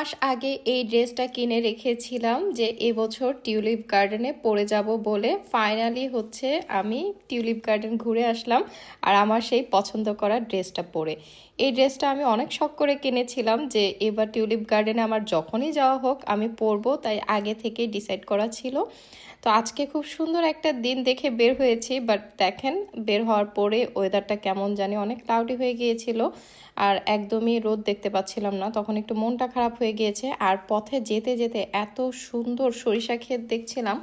মাস আগে এই ড্রেসটা কিনে রেখেছিলাম যে এবছর টিউলিপ গার্ডেনে পরে যাব বলে ফাইনালি হচ্ছে আমি টিউলিপ গার্ডেন ঘুরে আসলাম আর আমার সেই পছন্দ করা ড্রেসটা পরে। এই ড্রেসটা আমি অনেক শখ করে কিনেছিলাম যে এবার টিউলিপ গার্ডেনে আমার যখনই যাওয়া হোক আমি পরবো, তাই আগে থেকেই ডিসাইড করা ছিল। তো আজকে খুব সুন্দর একটা দিন দেখে বের হয়েছি, বাট দেখেন বের হওয়ার পরে ওয়েদারটা কেমন জানি অনেক ক্লাউডি হয়ে গিয়েছিল আর একদমই রোদ দেখতে পাচ্ছিলাম না, তখন একটু মনটা খারাপ হয়ে গিয়েছে আর পথে যেতে যেতে এত সুন্দর সরিষা ক্ষেত দেখছিলাম।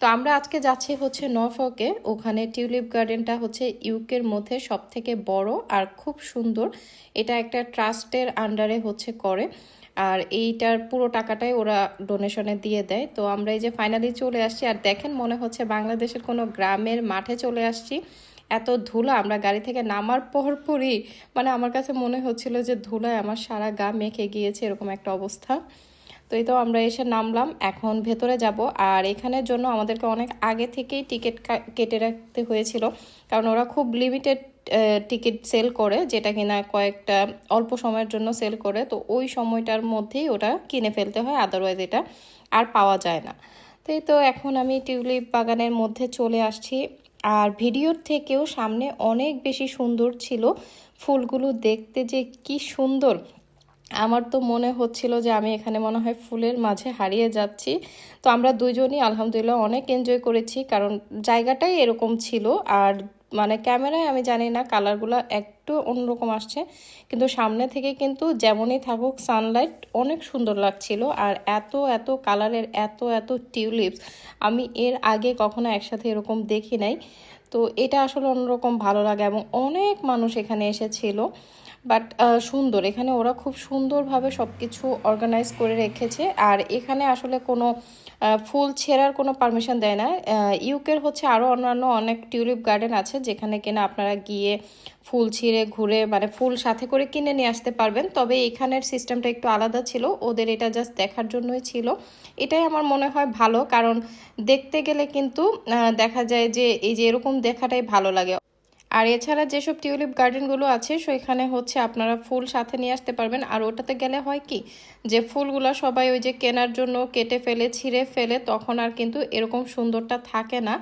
তো আমরা আজকে যাচ্ছি হচ্ছে নফকে ওখানে টিউলিপ গার্ডেনটা হচ্ছে ইউকের মধ্যে সব থেকে বড় আর খুব সুন্দর। এটা একটা ট্রাস্টের আন্ডারে হচ্ছে করে। আর এইটার পুরো টাকাটাই ওরা ডোনেশনে দিয়ে দেয়। তো আমরা এই যে ফাইনালি চলে আসছি। আর দেখেন মনে হচ্ছে বাংলাদেশের কোনো গ্রামের মাঠে চলে আসছি। এত ধুলা, আমরা গাড়ি থেকে নামার পর পরই মানে আমার কাছে মনে হচ্ছিল যে ধুলায় আমার সারা গা মেখে গিয়েছে, এরকম একটা অবস্থা। তো এই তো আমরা এসে নামলাম, এখন ভেতরে যাব। আর এখানের জন্য আমাদেরকে অনেক আগে থেকেই টিকিট কেটে রাখতে হয়েছিল। কারণ ওরা খুব লিমিটেড টিকিট সেল করে, যেটা কিনা কয়েকটা অল্প সময়ের জন্য সেল করে। তো ওই সময়টার মধ্যেই ওটা কিনে ফেলতে হয় আদারওয়াইজ এটা আর পাওয়া যায় না। তো এই তো এখন আমি টিউলিপ বাগানের মধ্যে চলে আসছি। আর ভিডিওর থেকেও সামনে অনেক বেশি সুন্দর ছিল ফুলগুলো দেখতে যে কি সুন্দর। আমার তো মনে হচ্ছিল যে আমি এখানে মনে হয় ফুলের মাঝে হারিয়ে যাচ্ছি। তো আমরা দুজনই আলহামদুলিল্লাহ অনেক এনজয় করেছি, কারণ জায়গাটাই এরকম ছিল। আর মানে ক্যামেরায় আমি জানি না কালারগুলো একটু অন্যরকম আসছে। কিন্তু সামনে থেকে কিন্তু যেমনই থাকুক সানলাইট অনেক সুন্দর লাগছিল। আর এত এত কালারের এত এত টিউলিপস আমি এর আগে কখনো একসাথে এরকম দেখি নাই। তো এটা আসলে অন্যরকম ভালো লাগে এবং অনেক মানুষ এখানে এসেছিল। বাট সুন্দর। এখানে ওরা খুব সুন্দরভাবে সব কিছু অর্গানাইজ করে রেখেছে। আর এখানে আসলে কোনো ফুল ছেঁড়ার কোনো পারমিশন দেয় না। ইউকের হচ্ছে আরও অন্যান্য অনেক টিউলিপ গার্ডেন আছে যেখানে কিনা আপনারা গিয়ে ফুল ছিঁড়ে ঘুরে মানে ফুল সাথে করে কিনে নিয়ে আসতে পারবেন। তবে এখানের সিস্টেমটা একটু আলাদা ছিল। ওদের এটা জাস্ট দেখার জন্যই ছিল। এটাই আমার মনে হয় ভালো। কারণ দেখতে গেলে কিন্তু দেখা যায় যে এই যে এরকম দেখাটাই ভালো লাগে। আর এছাড়া যেসব টিউলিপ গার্ডেনগুলো আছে সেখানে হচ্ছে আপনারা ফুল সাথে নিয়ে আসতে পারবেন। আর ওটাতে গেলে হয় কি, যে ফুলগুলো সবাই ওই যে কেনার জন্য কেটে ফেলে, ছিঁড়ে ফেলে, তখন আর কিন্তু এরকম সুন্দরটা থাকে না।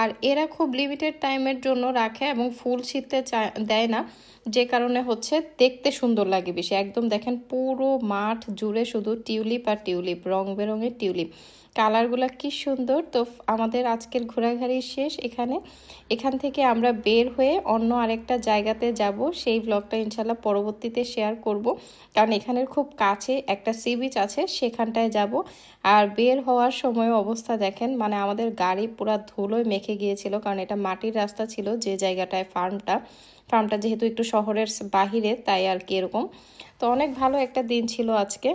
আর এরা খুব লিমিটেড টাইমের জন্য রাখে এবং ফুল ছিঁড়তে দেয় না। যে কারণে হচ্ছে দেখতে সুন্দর লাগে বেশি। একদম দেখেন পুরো মাঠ জুড়ে শুধু টিউলিপ আর টিউলিপ, রং বেরঙের টিউলিপ। কালারগুলো কি সুন্দর। তো আমাদের আজকের ঘোরাঘুরি শেষ এখানে। এখান থেকে আমরা বের হয়ে অন্য আরেকটা জায়গাতে যাব, সেই ব্লগটা ইনশাল্লাহ পরবর্তীতে শেয়ার করব। কারণ এখানের খুব কাছে একটা সি বিচ আছে, সেখানটায় যাব। আর বের হওয়ার সময় অবস্থা দেখেন মানে আমাদের গাড়ি পুরা ধুলোয় মেখে গিয়েছিল, কারণ এটা মাটির রাস্তা ছিল যে জায়গাটায় ফার্মটা ফার্মটা যেহেতু একটু শহরের বাহিরে, তাই আর কি এরকম। তো অনেক ভালো একটা দিন ছিল আজকে।